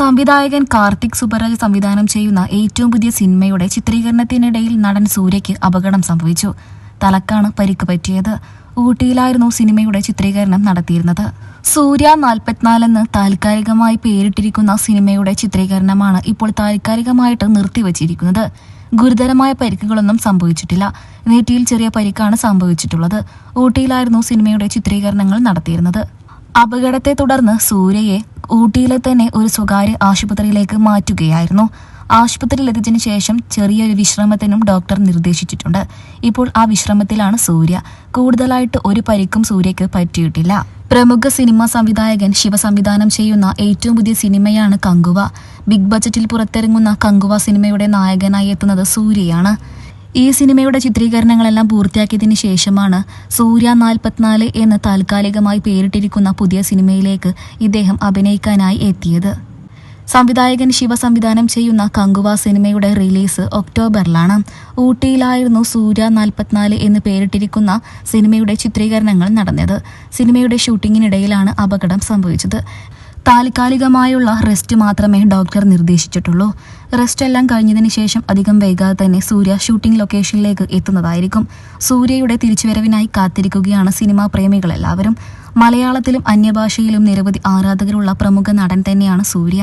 സംവിധായകൻ കാർത്തിക് സുബരാജ് സംവിധാനം ചെയ്യുന്ന ഏറ്റവും പുതിയ സിനിമയുടെ ചിത്രീകരണത്തിനിടയിൽ നടൻ സൂര്യയ്ക്ക് അപകടം സംഭവിച്ചു. തലക്കാണ് പരിക്ക് പറ്റിയത്. ഊട്ടിയിലായിരുന്നു സിനിമയുടെ ചിത്രീകരണം നടത്തിയിരുന്നത്. സൂര്യ നാൽപ്പത്തിനാലെന്ന് താൽക്കാലികമായി പേരിട്ടിരിക്കുന്ന സിനിമയുടെ ചിത്രീകരണമാണ് ഇപ്പോൾ താൽക്കാലികമായിട്ട് നിർത്തിവച്ചിരിക്കുന്നത്. ഗുരുതരമായ പരിക്കുകളൊന്നും സംഭവിച്ചിട്ടില്ല. നെറ്റിയിൽ ചെറിയ പരിക്കാണ് സംഭവിച്ചിട്ടുള്ളത്. ഊട്ടിയിലായിരുന്നു സിനിമയുടെ ചിത്രീകരണങ്ങൾ നടത്തിയിരുന്നത്. അപകടത്തെ തുടർന്ന് സൂര്യയെ ഊട്ടിയിലെ തന്നെ ഒരു സ്വകാര്യ ആശുപത്രിയിലേക്ക് മാറ്റുകയായിരുന്നു. ആശുപത്രിയിൽ എത്തിച്ചതിനു ശേഷം ചെറിയൊരു വിശ്രമത്തിനും ഡോക്ടർ നിർദ്ദേശിച്ചിട്ടുണ്ട്. ഇപ്പോൾ ആ വിശ്രമത്തിലാണ് സൂര്യ. കൂടുതലായിട്ട് ഒരു പരിക്കും സൂര്യക്ക് പറ്റിയിട്ടില്ല. പ്രമുഖ സിനിമാ സംവിധായകൻ ശിവ സംവിധാനം ചെയ്യുന്ന ഏറ്റവും പുതിയ സിനിമയാണ് കങ്കുവ. ബിഗ് ബജറ്റിൽ പുറത്തിറങ്ങുന്ന കങ്കുവ സിനിമയുടെ നായകനായി എത്തുന്നത് സൂര്യയാണ്. ഈ സിനിമയുടെ ചിത്രീകരണങ്ങളെല്ലാം പൂർത്തിയാക്കിയതിനു ശേഷമാണ് സൂര്യ നാൽപ്പത്തിനാല് എന്ന് താൽക്കാലികമായി പേരിട്ടിരിക്കുന്ന പുതിയ സിനിമയിലേക്ക് ഇദ്ദേഹം അഭിനയിക്കാനായി എത്തിയത്. സംവിധായകൻ ശിവ സംവിധാനം ചെയ്യുന്ന കങ്കുവ സിനിമയുടെ റിലീസ് ഒക്ടോബറിലാണ്. ഊട്ടിയിലായിരുന്നു സൂര്യ നാൽപ്പത്തിനാല് എന്ന് പേരിട്ടിരിക്കുന്ന സിനിമയുടെ ചിത്രീകരണങ്ങൾ നടന്നത്. സിനിമയുടെ ഷൂട്ടിങ്ങിനിടയിലാണ് അപകടം സംഭവിച്ചത്. താൽക്കാലികമായുള്ള റെസ്റ്റ് മാത്രമേ ഡോക്ടർ നിർദ്ദേശിച്ചിട്ടുള്ളൂ. റെസ്റ്റ് എല്ലാം കഴിഞ്ഞതിന് ശേഷം അധികം വൈകാതെ തന്നെ സൂര്യ ഷൂട്ടിംഗ് ലൊക്കേഷനിലേക്ക് എത്തുന്നതായിരിക്കും. സൂര്യയുടെ തിരിച്ചുവരവിനായി കാത്തിരിക്കുകയാണ് സിനിമാ പ്രേമികളെല്ലാവരും. മലയാളത്തിലും അന്യഭാഷയിലും നിരവധി ആരാധകരുള്ള പ്രമുഖ നടൻ തന്നെയാണ് സൂര്യ.